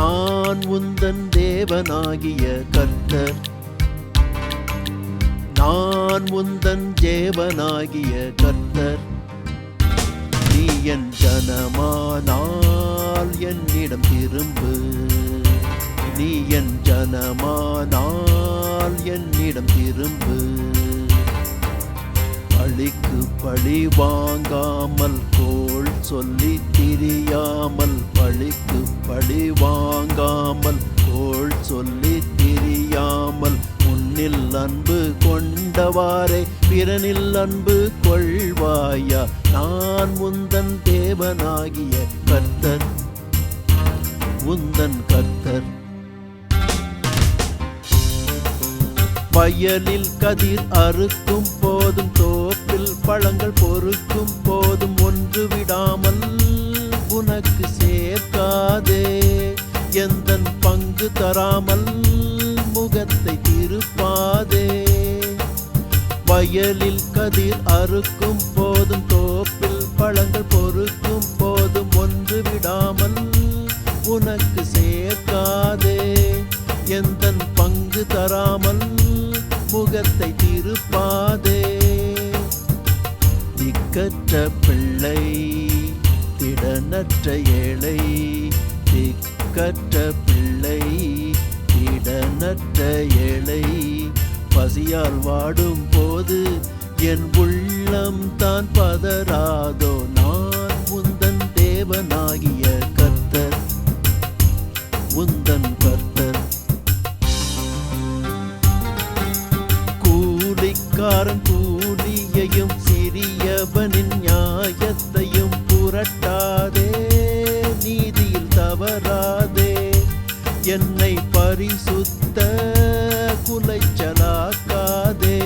நான் உந்தன் தேவனாகிய கர்த்தர். நான் உந்தன் தேவனாகிய கர்த்தர். நீ என் ஜனமானால் என்னிடம் திரும்பு. நீ என் ஜனமானால் என்னிடம் திரும்பு. பழிக்கு பழி வாங்காமல் கோள் சொல்லி திரியாமல் பழிக்கு பழி வாங்காமல் கோள் சொல்லி திரியாமல் உன்னில் அன்பு கொண்டவாறே பிறனில் அன்பு கொள்வாயா? நான் உந்தன் தேவனாகிய கர்த்தர் உந்தன் கர்த்தர். வயலில் கதிர் அறுக்கும் போதும் தோப்பில் பழங்கள் பொறுக்கும் போதும் ஒன்று விடாமல் உனக்கு சேர்க்காதே. எந்த பங்கு தராமல் முகத்தை திருப்பாதே. வயலில் கதிர் அறுக்கும் போதும் தோப்பில் பழங்கள் பொறுக்கும் போதும் ஒன்று விடாமல் உனக்கு சேர்க்காதே. எந்த பங்கு தராமல் முகத்தை திக்கற்ற பிள்ளை திடனற்ற ஏழை திக்கற்ற பிள்ளை திடனற்ற ஏழை. பசியால் வாடும் போது என் உள்ளம் தான் பதறாதோ நான் உந்தன் தேவனாகிய கர்த்தர் உந்தன் கர்த்தர். கூலிக்காரன் கூலியையும் சிறியவனின் நியாயத்தையும் புரட்டாதே நீதியில் தவறாதே. என்னை பரிசுத்த குலைச்சலாக்காதே.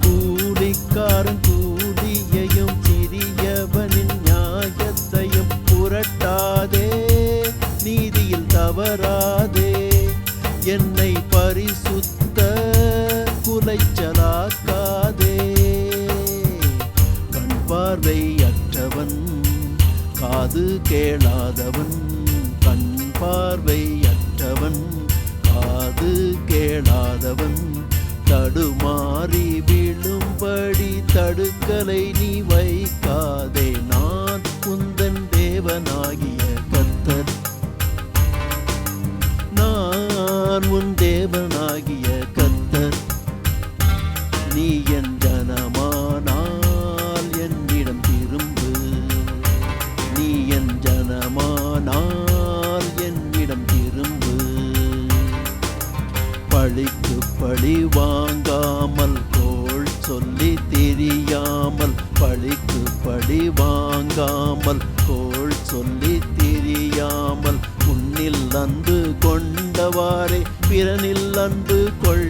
கூலிக்காரன் கூலியையும் சிறியவனின் நியாயத்தையும் புரட்டாதே நீதியில் தவறாதே. என்னை பரிசுத்த குலைச்சலாக்காதே. பார்வை அற்றவன் காது கேளாதவன் கண் பார்வையற்றவன் காது கேளாதவன் தடுமாறி விழும்படி தடுக்கலை நீ வைக்காதே நான் குந்தன் தேவனாகிய கத்தர் நான் உன் தேவனாகிய பழிக்கு பழி வாங்காமல் கோள் சொல்லி தெரியாமல் பழிக்கு பழி வாங்காமல் கோள் சொல்லி தெரியாமல் உன்னில் அன்பு கொண்டவாறே பிறனில் அன்பு கொள்